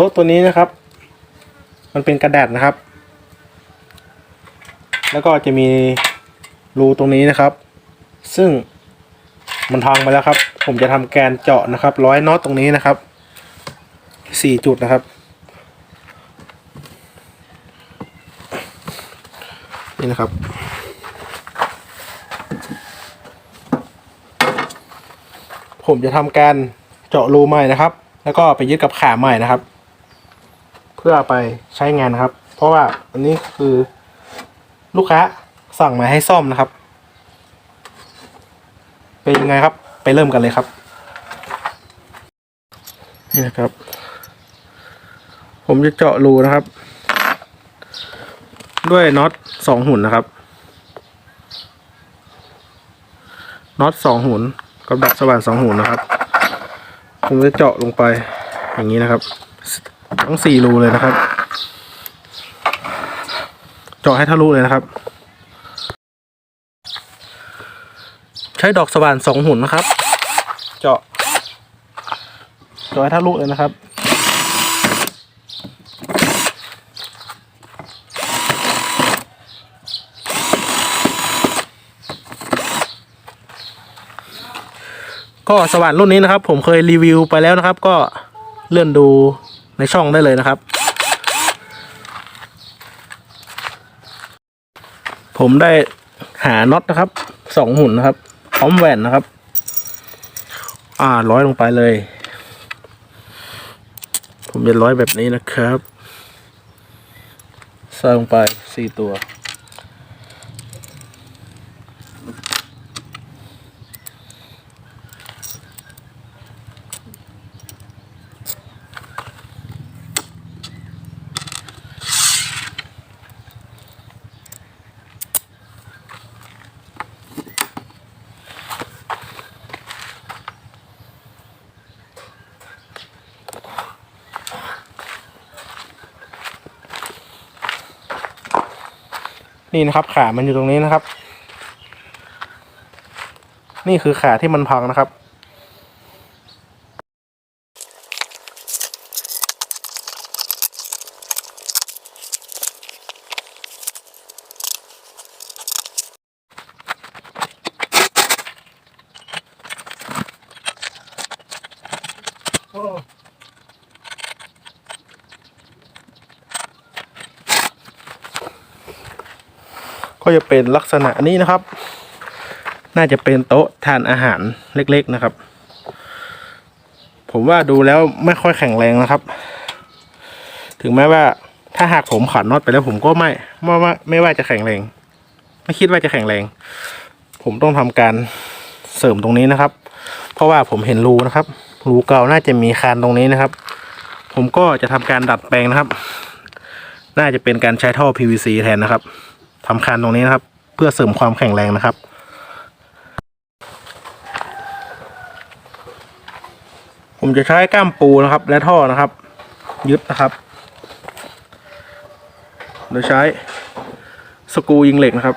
โต๊ะตัวนี้นะครับ มันเป็นกระดาษนะครับ แล้วก็จะมีรูตรงนี้นะครับ ซึ่งมันพังไปแล้วครับ ผมจะทำแกนเจาะนะครับ ร้อยน็อตตรงนี้นะครับสี่จุดนะครับ นี่นะครับ ผมจะทำการเจาะรูใหม่นะครับ แล้วก็ไปยึดกับขาใหม่นะครับ เพื่อไปใช้งานนะครับ เพราะว่าอันนี้คือลูกค้าสั่งมาให้ซ่อมนะครับ เป็นยังไงครับ ไปเริ่มกันเลยครับ นี่นะครับ ผมจะเจาะรูนะครับ ด้วยน็อตสองหุ่นนะครับน็อตสองหุ่นกับดักสว่านสองหุ่นนะครับ ผมจะเจาะลงไปอย่างนี้นะครับ ทั้งสี่รูเลยนะครับ เจาะให้ทะลุเลยนะครับ ใช้ดอกสว่านสองหุ่นนะครับ เจาะ เจาะให้ทะลุเลยนะครับก็สว่านรุ่นนี้นะครับ ผมเคยรีวิวไปแล้วนะครับ ก็เลื่อนดู ในช่องได้เลยนะครับ ผมได้หาน็อตนะครับสองหุ่นนะครับพร้อมแหวนนะครับ อ่าร้อยลงไปเลย ผมจะร้อยแบบนี้นะครับใส่ลงไปสี่ตัว นี่นะครับ ขามันอยู่ตรงนี้นะครับ นี่คือขาที่มันพังนะครับ ก็จะเป็นลักษณะนี้นะครับ น่าจะเป็นโต๊ะทานอาหารเล็กๆนะครับ ผมว่าดูแล้วไม่ค่อยแข็งแรงนะครับ ถึงแม้ว่าถ้าหากผมขันน็อตไปแล้วผมก็ไม่ไม่ว่าไม่ว่าจะแข็งแรง ไม่คิดว่าจะแข็งแรง ผมต้องทำการเสริมตรงนี้นะครับ เพราะว่าผมเห็นรูนะครับ รูเก่าน่าจะมีคานตรงนี้นะครับ ผมก็จะทำการดัดแปลงนะครับ น่าจะเป็นการใช้ท่อ PVC แทนนะครับ ทำคานตรงนี้นะครับ เพื่อเสริมความแข็งแรงนะครับ ผมจะใช้ก้ามปูนะครับ และท่อนะครับ ยึดนะครับโดยใช้สกรูยิงเหล็กนะครับ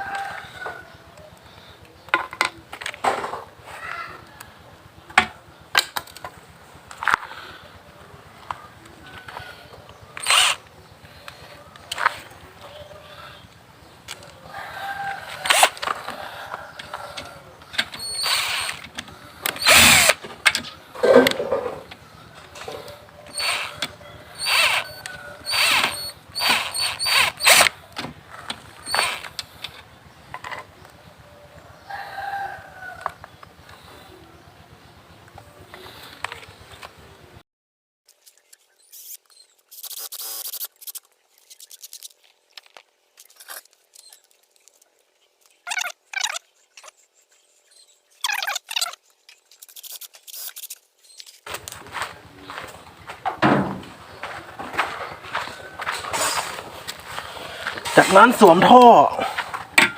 จากนั้นสวมท่อ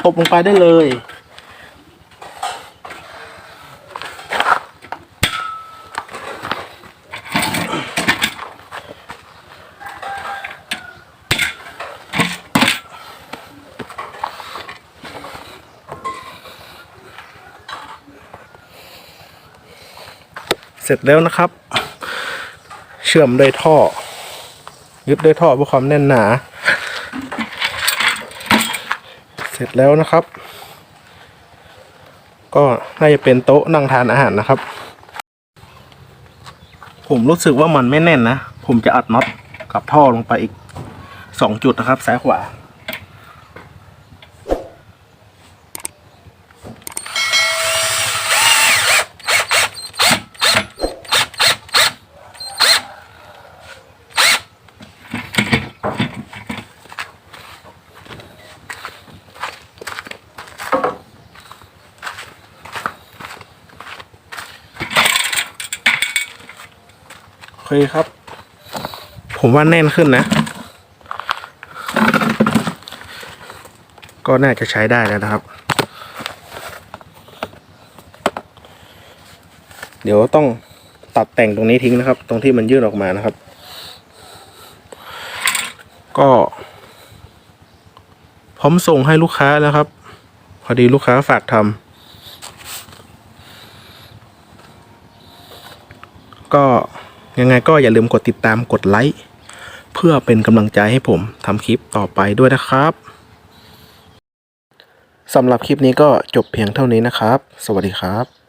ตบลงไปได้เลย เสร็จแล้วนะครับ เชื่อมด้วยท่อ ยึดด้วยท่อเพื่อความแน่นหนา เส ร็จแล้วนะครับ ก็น่าจะเป็นโต๊ะนั่งทานอาหารนะครับ ผมรู้สึกว่ามันไม่แน่นนะ ผมจะอัดน็อตกับท่อลงไปอีกสองจุดนะครับ ซ้ายขวา เคครับ ผมว่าแน่นขึ้นนะ ก็น่าจะใช้ได้แล้วนะครับ เดี๋ยวต้องตัดแต่งตรงนี้ทิ้งนะครับ ตรงที่มันยื่นออกมานะครับ ก็พร้อมส่งให้ลูกค้าแล้วครับ พอดีลูกค้าฝากทำก็ ยังไงก็อย่าลืมกดติดตามกดไลค์เพื่อเป็นกำลังใจให้ผมทำคลิปต่อไปด้วยนะครับสำหรับคลิปนี้ก็จบเพียงเท่านี้นะครับ สวัสดีครับ